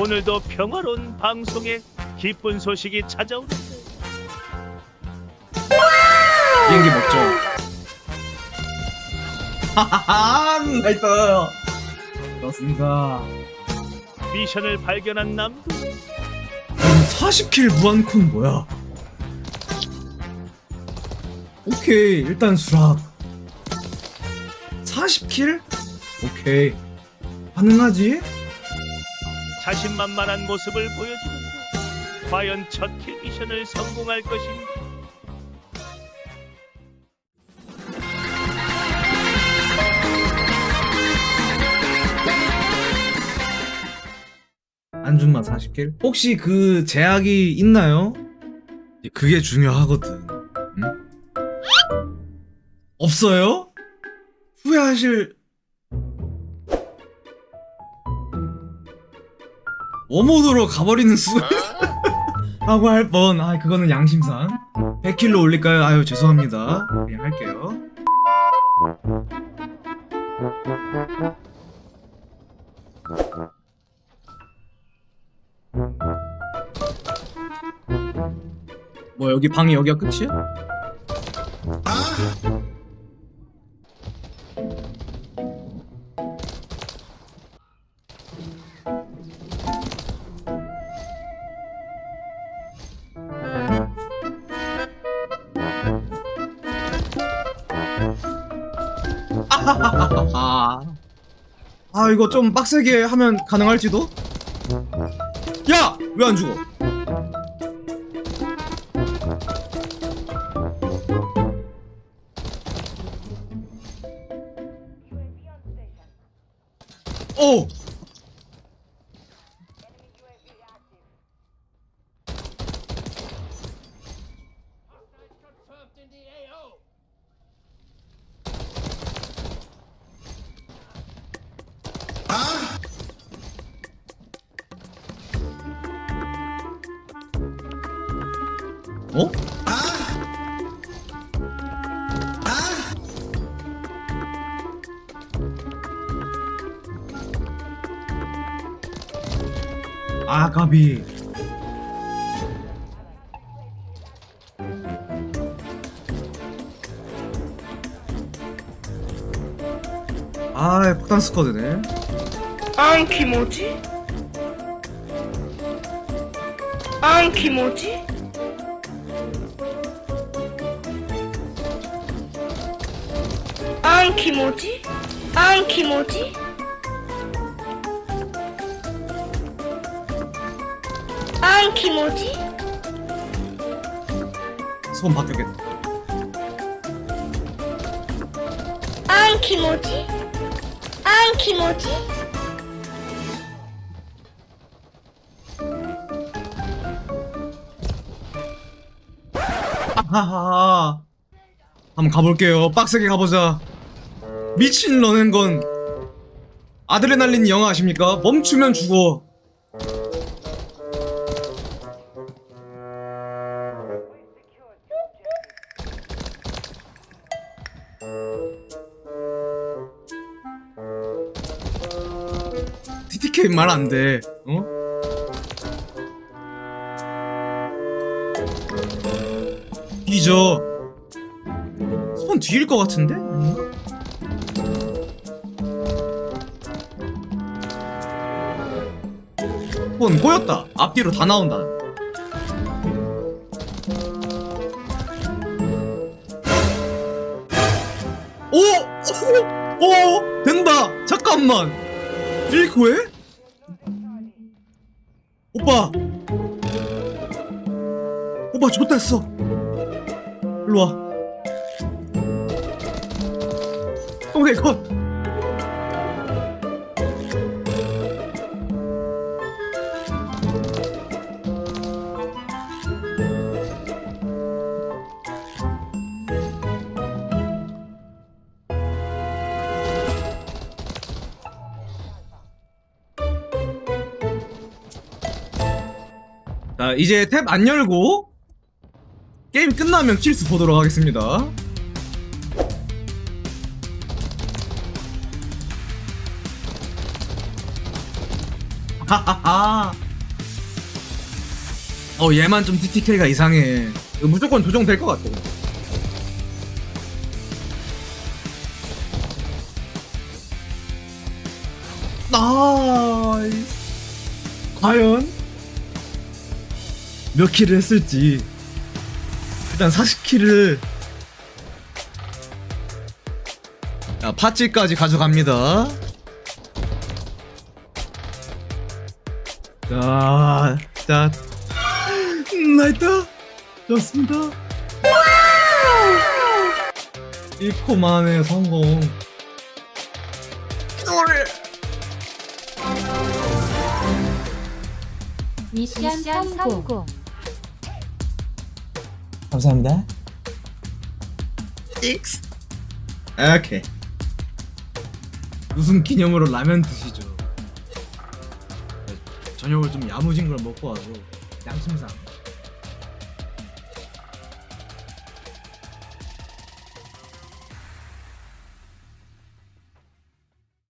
오늘도 평화로운 방송에 기쁜 소식이 찾아오는데 비행기 먹죠. 하하하, 나이스. 그렇습니다. 미션을 발견한 남도 아니, 40킬 무한콘 뭐야? 오케이, 일단 수락. 40킬? 오케이. 가능하지? 자신만만한 모습을 보여주는데 과연 첫 킬 미션을 성공할 것인가? 안준마 40킬? 혹시 그 제약이 있나요? 그게 중요하거든. 응? 없어요? 후회하실 워모드로 가버리는 수 라고 할 뻔. 아, 그거는 양심상. 100킬로 올릴까요? 아유, 죄송합니다. 그냥 할게요. 뭐 여기 방이 여기가 끝이야? 아 하하하하. 아 이거 좀 빡세게 하면 가능할지도? 야! 왜 안 죽어? 오! 어? 아 아가비 아 폭탄 스쿼드네 앙키 뭐지? 앙키 뭐지? 안키 뭐지? 안키 뭐지? 안키 뭐지? 손 바뀌겠다. 안키 뭐지? 안키 뭐지? 하하하. 한번 가볼게요. 빡세게 가보자. 미친 러는 건 아드레날린 영화 아십니까? 멈추면 죽어 TTK 말 안 돼 어? 뒤져 손 뒤일 것 같은데? 아닌가? 손 꼬였다 앞뒤로 다 나온다 오! 오! 오! 된다! 잠깐만! 딜코해? 오빠! 오빠 좋댔어 일로 와. 동생 컷. 자, 이제 탭 안 열고 게임 끝나면 킬스 보도록 하겠습니다. 하하하. 어 얘만 좀 TTK가 이상해. 이거 무조건 조정될 것 같아. 나이스. 과연 몇 킬을 했을지. 일단 40킬을. 자 파찌까지 가져갑니다. 자, 자, 음, 나이스. 좋습니다. 1코 만에 성공. 미션 성공. 감사합니다. X. 오케이. 우승 기념으로 라면 드시죠. 저녁을 좀 야무진 걸 먹고 와서 양심상